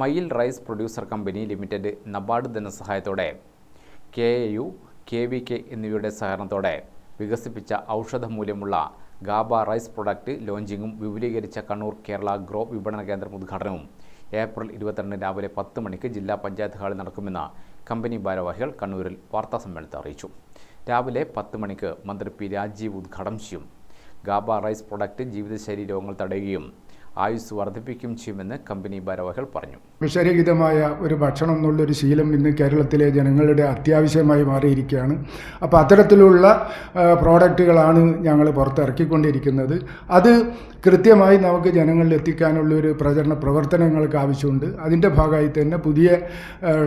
Mayil rice producer company limited NABARD ധനസഹായത്തോടെ K A U K V K എന്നിവയുടെ സഹകരണത്തോടെ വികസിപ്പിച്ച ഔഷധമൂല്യമുള്ള ഗാബ റൈസ് പ്രൊഡക്റ്റ് ലോഞ്ചിങ്ങും വിപുലീകരിച്ച കണ്ണൂർ കേരള ഗ്രോ വിപണന കേന്ദ്രം ഉദ്ഘാടനവും ഏപ്രിൽ ഇരുപത്തിരണ്ട് രാവിലെ പത്ത് മണിക്ക് ജില്ലാ പഞ്ചായത്ത് ഹാളിൽ നടക്കുമെന്ന് കമ്പനി ഭാരവാഹികൾ കണ്ണൂരിൽ വാർത്താ വാർത്താസമ്മേളനത്തിൽ അറിയിച്ചു. രാവിലെ പത്ത് മണിക്ക് മന്ത്രി പി രാജീവ് ഉദ്ഘാടനം ചെയ്യും. ഗാബ റൈസ് പ്രൊഡക്റ്റ് ജീവിതശൈലി രോഗങ്ങൾ തടയുകയും ആയുസ് വർദ്ധിപ്പിക്കും ചെയ്യുമെന്ന് കമ്പനി ഭാരവാഹികൾ പറഞ്ഞു. വിഷരഹിതമായ ഒരു ഭക്ഷണം എന്നുള്ളൊരു ശീലം ഇന്ന് കേരളത്തിലെ ജനങ്ങളുടെ അത്യാവശ്യമായി മാറിയിരിക്കുകയാണ്. അപ്പോൾ അത്തരത്തിലുള്ള പ്രോഡക്റ്റുകളാണ് ഞങ്ങൾ പുറത്തിറക്കിക്കൊണ്ടിരിക്കുന്നത്. അത് കൃത്യമായി നമുക്ക് ജനങ്ങളിൽ എത്തിക്കാനുള്ള ഒരു പ്രചരണ പ്രവർത്തനങ്ങൾക്ക് ആവശ്യമുണ്ട്. അതിന്റെ ഭാഗമായി തന്നെ പുതിയ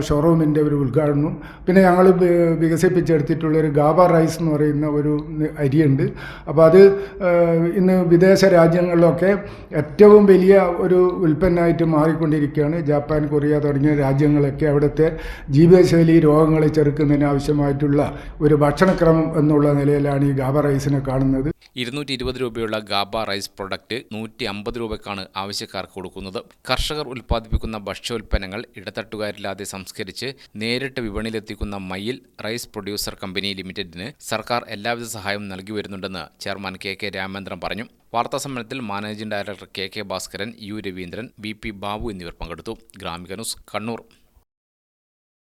ഷോറൂമിന്റെ ഒരു ഉദ്ഘാടനവും പിന്നെ ഞങ്ങൾ വികസിപ്പിച്ചെടുത്തിട്ടുള്ള ഒരു ഗാബ റൈസ് എന്ന് പറയുന്ന ഒരു അരിയുണ്ട്. അപ്പോൾ അത് ഇന്ന് വിദേശ രാജ്യങ്ങളിലൊക്കെ ഏറ്റവും വലിയ ഒരു ഉൽപ്പന്നമായിട്ട് മാറിക്കൊണ്ടിരിക്കുകയാണ് ജപ്പാൻ കൊറിയ തുടങ്ങിയ രാജ്യങ്ങളൊക്കെ അവിടുത്തെ ജീവിതശൈലി രോഗങ്ങളെ ചെറുക്കുന്നതിന് ആവശ്യമായിട്ടുള്ള ഒരു ഭക്ഷണക്രമം എന്നുള്ള നിലയിലാണ് ഈ ഗാബ റൈസിനെ കാണുന്നത്. ഇരുന്നൂറ്റി ഇരുപത് രൂപയുള്ള ഗാബ റൈസ് പ്രൊഡക്റ്റ് നൂറ്റി അമ്പത് രൂപയ്ക്കാണ് ആവശ്യക്കാർക്ക് കൊടുക്കുന്നത്. കർഷകർ ഉൽപ്പാദിപ്പിക്കുന്ന ഭക്ഷ്യോൽപ്പന്നങ്ങൾ ഇടത്തട്ടുകാരില്ലാതെ സംസ്കരിച്ച് നേരിട്ട് വിപണിയിലെത്തിക്കുന്ന മയിൽ റൈസ് പ്രൊഡ്യൂസർ കമ്പനി ലിമിറ്റഡിന് സർക്കാർ എല്ലാവിധ സഹായവും നൽകി വരുന്നുണ്ടെന്ന് ചെയർമാൻ കെ കെ രാമേന്ദ്രൻ പറഞ്ഞു. വാർത്താസമ്മേളനത്തിൽ managing director K K Bhaskaran U Raveendran B P Babu എന്നിവർ പങ്കെടുത്തു. ഗ്രാമിക ന്യൂസ് കണ്ണൂർ.